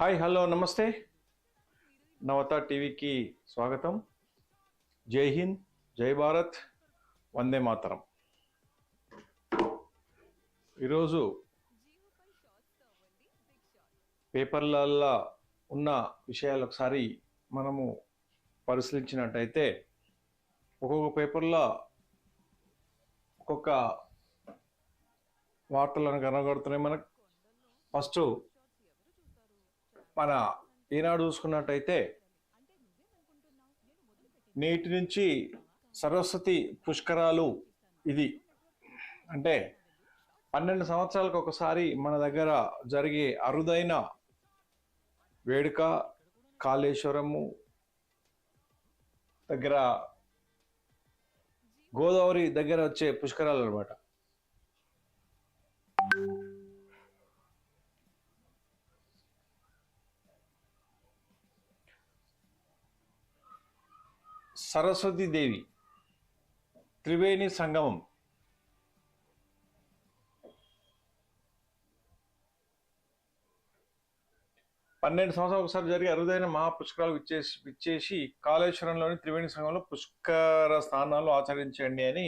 Hi hello నమస్తే. నవత టీవీకి స్వాగతం. జై హింద్ జై భారత్ వందే మాతరం. ఈరోజు పేపర్లల్లో ఉన్న విషయాలు ఒకసారి మనము పరిశీలించినట్టయితే ఒక్కొక్క పేపర్లో ఒక్కొక్క వార్తలను కనబడుతున్నాయి. మనకు ఫస్ట్ మన ఈనాడు చూసుకున్నట్టయితే నేటి నుంచి సరస్వతి పుష్కరాలు ఇది. అంటే పన్నెండు సంవత్సరాలకు ఒకసారి మన దగ్గర జరిగే అరుదైన వేడుక కాళేశ్వరము దగ్గర గోదావరి దగ్గర వచ్చే పుష్కరాలు అనమాట సరస్వతి దేవి త్రివేణి సంగమం. పన్నెండు సంవత్సరాలు ఒకసారి జరిగే అరుదైన మహాపుష్కరాలు విచ్చేసి విచ్చేసి కాళేశ్వరంలోని త్రివేణి సంఘంలో పుష్కర స్థానాలు ఆచరించండి అని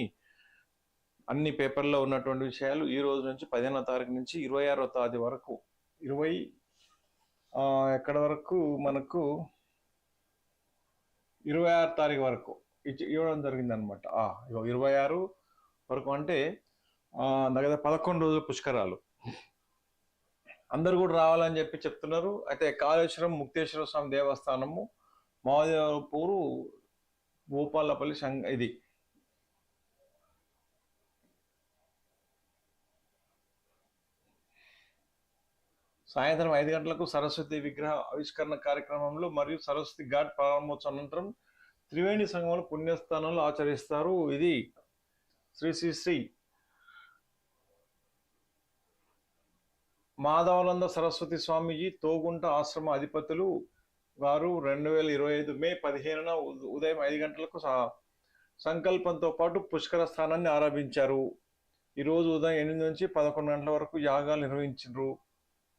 అన్ని పేపర్లో ఉన్నటువంటి విషయాలు ఈ రోజు నుంచి పదిహేనో తారీఖు నుంచి ఇరవై ఆరో తేదీ వరకు ఇరవై ఎక్కడ వరకు మనకు ఇరవై ఆరు తారీఖు వరకు ఇచ్చి ఇవ్వడం జరిగింది అనమాట ఇరవై ఆరు వరకు అంటే దగ్గర పదకొండు రోజుల పుష్కరాలు. అందరు కూడా రావాలని చెప్పి చెప్తున్నారు. అయితే కాళేశ్వరం ముక్తేశ్వర స్వామి దేవస్థానము మహాదేవపూరు భూపాలపల్లి సంగ ఇది సాయంత్రం ఐదు గంటలకు సరస్వతి విగ్రహ ఆవిష్కరణ కార్యక్రమంలో మరియు సరస్వతి ఘాట్ ప్రారంభోత్సవం అనంతరం త్రివేణి సంఘంలో పుణ్యస్థానంలో ఆచరిస్తారు. ఇది శ్రీ శ్రీ శ్రీ మాధవానంద సరస్వతి స్వామీజీ తోగుంట ఆశ్రమ అధిపతులు వారు రెండు వేల ఇరవై ఐదు మే పదిహేనున ఉదయం ఐదు గంటలకు స- సంకల్పంతో పాటు పుష్కర స్థానాన్ని ఆరంభించారు. ఈరోజు ఉదయం ఎనిమిది నుంచి పదకొండు గంటల వరకు యాగాలు నిర్వహించారు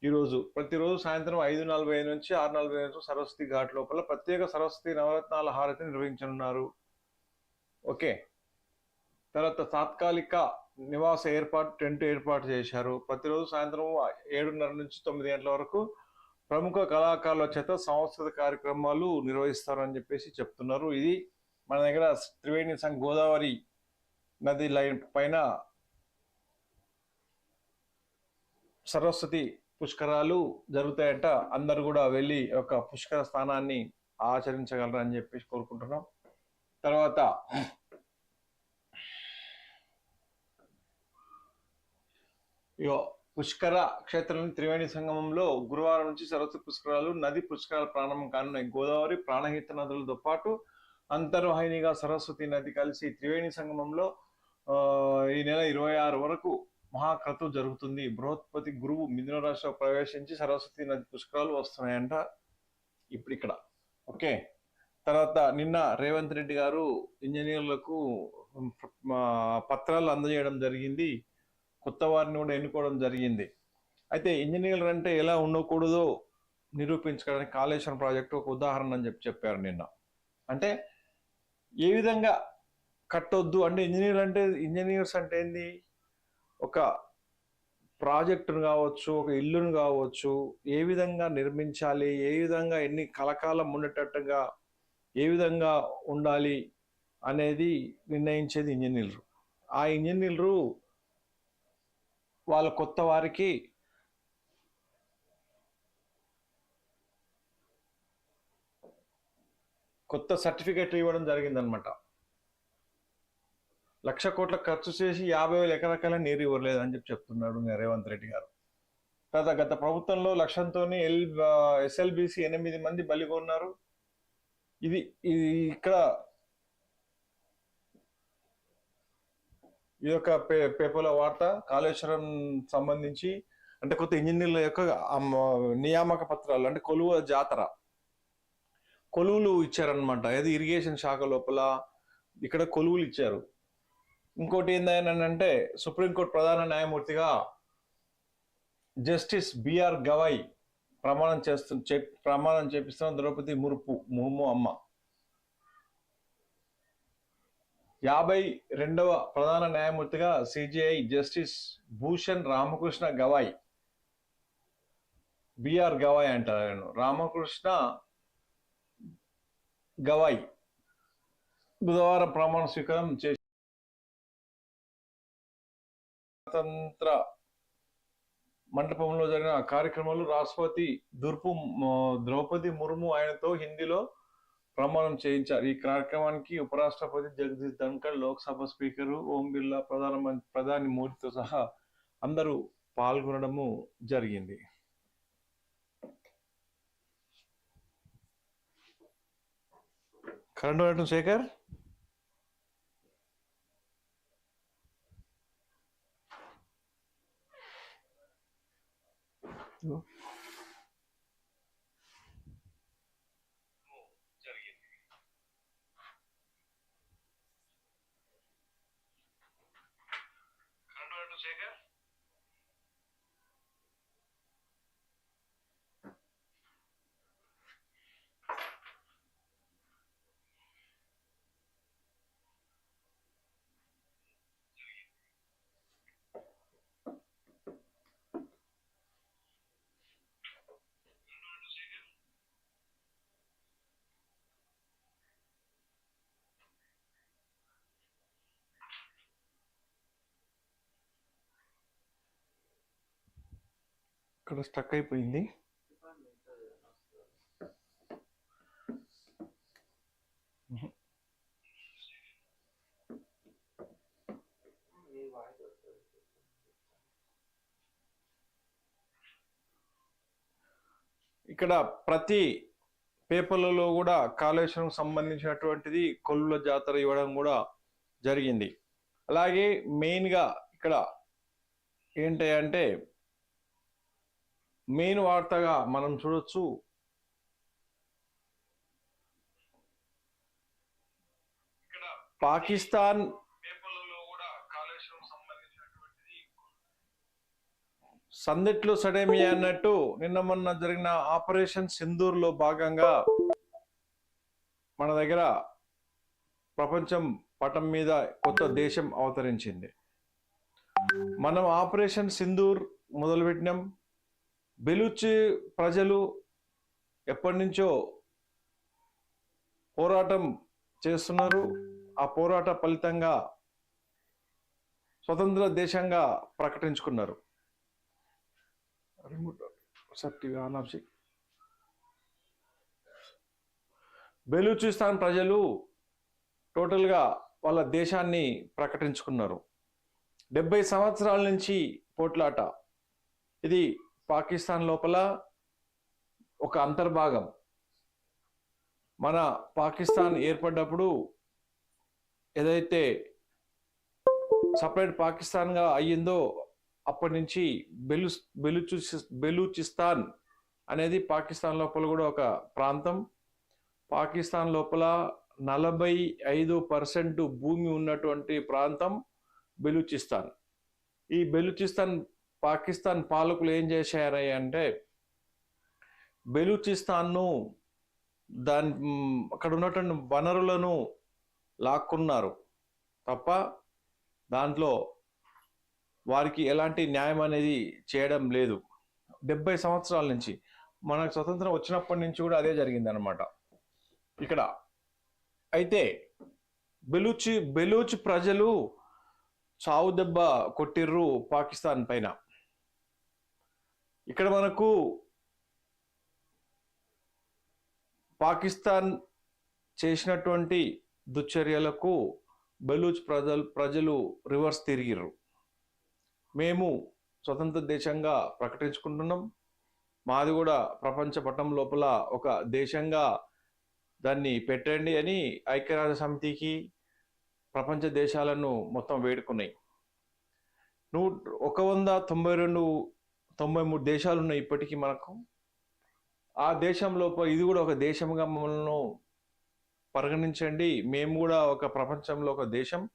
ఈరోజు ప్రతిరోజు సాయంత్రం ఐదు నలభై ఐదు నుంచి ఆరు నలభై ఐదు సరస్వతి ఘాట్ లోపల ప్రత్యేక సరస్వతి నవరత్నాల హారతి నిర్వహించనున్నారు. ఓకే. తర్వాత తాత్కాలిక నివాస ఏర్పాటు టెంట్ ఏర్పాటు చేశారు. ప్రతిరోజు సాయంత్రం ఏడున్నర నుంచి తొమ్మిది గంటల వరకు ప్రముఖ కళాకారుల చేత సాంస్కృతిక కార్యక్రమాలు నిర్వహిస్తారని చెప్పేసి చెప్తున్నారు. ఇది మన దగ్గర త్రివేణి సంఘ గోదావరి నది లైన్ పైన సరస్వతి పుష్కరాలు జరుగుతాయంట. అందరు కూడా వెళ్ళి ఒక పుష్కర స్థానాన్ని ఆచరించగలరని చెప్పేసి కోరుకుంటున్నాం. తర్వాత ఇగో పుష్కర క్షేత్రం త్రివేణి సంగమంలో గురువారం నుంచి సరస్వతి పుష్కరాలు నది పుష్కరాలు ప్రారంభం కానున్నాయి. గోదావరి ప్రాణహిత నదులతో పాటు అంతర్వాహినిగా సరస్వతి నది కలిసి త్రివేణి సంగమంలో ఈ నెల ఇరవై ఆరు వరకు మహాక్రతు జరుగుతుంది. బృహస్పతి గురువు మిథున రాశిలో ప్రవేశించి సరస్వతి నది పుష్కరాలు వస్తున్నాయంట ఇప్పుడు ఇక్కడ. ఓకే. తర్వాత నిన్న రేవంత్ రెడ్డి గారు ఇంజనీర్లకు పత్రాలు అందజేయడం జరిగింది. కొత్త వారిని కూడా ఎన్నుకోవడం జరిగింది. అయితే ఇంజనీర్లు అంటే ఎలా ఉండకూడదో నిరూపించడానికి కాళేశ్వరం ప్రాజెక్టు ఒక ఉదాహరణ అని చెప్పి చెప్పారు నిన్న. అంటే ఏ విధంగా కట్టొద్దు? అంటే ఇంజనీర్ అంటే ఇంజనీర్స్ అంటే ఏంది? ఒక ప్రాజెక్టును కావచ్చు ఒక ఇల్లును కావచ్చు ఏ విధంగా నిర్మించాలి ఏ విధంగా ఎన్ని కలకాలం ఉండేటట్టుగా ఏ విధంగా ఉండాలి అనేది నిర్ణయించేది ఇంజనీర్లు. ఆ ఇంజనీర్లు వాళ్ళ కొత్త వారికి కొత్త సర్టిఫికెట్లు ఇవ్వడం జరిగిందనమాట. లక్ష కోట్ల ఖర్చు చేసి యాభై వేల ఎకరకాల నీరు ఇవ్వలేదు అని చెప్పి చెప్తున్నాడు రేవంత్ రెడ్డి గారు. తర్వాత గత ప్రభుత్వంలో లక్ష్యంతో ఎల్ ఎస్ఎల్బిసి ఎనిమిది మంది బలిగొన్నారు ఇది ఇది ఇక్కడ ఈ యొక్క పే పేపర్ల వార్త కాళేశ్వరం సంబంధించి అంటే కొత్త ఇంజనీర్ల యొక్క నియామక పత్రాలు అంటే కొలువ జాతర. కొలువులు ఇచ్చారనమాట ఏది ఇరిగేషన్ శాఖ లోపల ఇక్కడ కొలువులు ఇచ్చారు. ఇంకోటి ఏంటంటే సుప్రీంకోర్టు ప్రధాన న్యాయమూర్తిగా జస్టిస్ బిఆర్ గవై ప్రమాణం చేస్తు ప్రమాణం చేపిస్తున్న ద్రౌపది మురుపు ముర్ము అమ్మ. యాభై రెండవ ప్రధాన న్యాయమూర్తిగా CJI justice Bhushan Ramakrishna Gavai BR Gavai అంటారు. రామకృష్ణ గవాయ్ బుధవారం ప్రమాణ స్వీకారం చేసి స్వాతంత్ర మండపంలో జరిగిన కార్యక్రమంలో రాష్ట్రపతి దుర్పు ద్రౌపది ముర్ము ఆయనతో హిందీలో ప్రమాణం చేయించారు. ఈ కార్యక్రమానికి ఉపరాష్ట్రపతి జగదీష్ ధన్కర్ లోక్సభ స్పీకర్ ఓం బిర్లా ప్రధానమంత్రి ప్రధాని మోడీతో సహా అందరూ పాల్గొనడము జరిగింది. కరెంట్ వాడటం శేఖర్ శేఖర్ ఇక్కడ స్టక్ అయిపోయింది. ఇక్కడ ప్రతి పేపర్లలో కూడా కాళేశ్వరం సంబంధించినటువంటిది కొల్లుల జాతర ఇవ్వడం కూడా జరిగింది. అలాగే మెయిన్గా ఇక్కడ ఏంటంటే అంటే మెయిన్ వార్తగా మనం చూడొచ్చు. పాకిస్తాన్ సందిట్లు సడేమి అన్నట్టు నిన్న మొన్న జరిగిన ఆపరేషన్ సింధూర్లో భాగంగా మన దగ్గర ప్రపంచం పటం మీద కొత్త దేశం అవతరించింది. మనం ఆపరేషన్ సింధూర్ మొదలుపెట్టినాం. బెలూచ్ ప్రజలు ఎప్పటి నుంచో పోరాటం చేస్తున్నారు. ఆ పోరాట ఫలితంగా స్వతంత్ర దేశంగా ప్రకటించుకున్నారు. బెలూచిస్తాన్ ప్రజలు టోటల్గా వాళ్ళ దేశాన్ని ప్రకటించుకున్నారు. డెబ్బై సంవత్సరాల నుంచి పోట్లాట. ఇది పాకిస్తాన్ లోపల ఒక అంతర్భాగం. మన పాకిస్తాన్ ఏర్పడ్డప్పుడు ఏదైతే సపరేట్ పాకిస్తాన్గా అయ్యిందో అప్పటి నుంచి బెలు బెలుచు బెలూచిస్తాన్ అనేది పాకిస్తాన్ లోపల కూడా ఒక ప్రాంతం. పాకిస్తాన్ లోపల నలభై ఐదు పర్సెంట్ భూమి ఉన్నటువంటి ప్రాంతం బెలూచిస్తాన్. ఈ బెలూచిస్తాన్ పాకిస్తాన్ పాలకులు ఏం చేశారు అంటే బెలూచిస్తాన్ను దాని అక్కడ ఉన్నటువంటి వనరులను లాక్కున్నారు. తప్ప దాంట్లో వారికి ఎలాంటి న్యాయం అనేది చేయడం లేదు. డెబ్బై సంవత్సరాల నుంచి మనకు స్వతంత్రం వచ్చినప్పటి నుంచి కూడా అదే జరిగింది అనమాట ఇక్కడ అయితే బెలూచి బెలూచ్ ప్రజలు చావు దెబ్బ కొట్టిర్రు పాకిస్తాన్ పైన. ఇక్కడ మనకు పాకిస్తాన్ చేసినటువంటి దుశ్చర్యలకు బెలూచ్ ప్రజలు ప్రజలు రివర్స్ తిరిగిర్రు. మేము స్వతంత్ర దేశంగా ప్రకటించుకుంటున్నాం. మాది కూడా ప్రపంచ పటం లోపల ఒక దేశంగా దాన్ని పెట్టండి అని ఐక్యరాజ్య సమితికి ప్రపంచ దేశాలను మొత్తం వేడుకున్నాయి. నూ ఒక వంద తొంభై రెండు తొంభై మూడు దేశాలు ఉన్నాయి ఇప్పటికీ మనకు. ఆ దేశంలో ఇది కూడా ఒక దేశంగా మమ్మల్ని పరిగణించండి. మేము కూడా ఒక ప్రపంచంలో ఒక దేశం.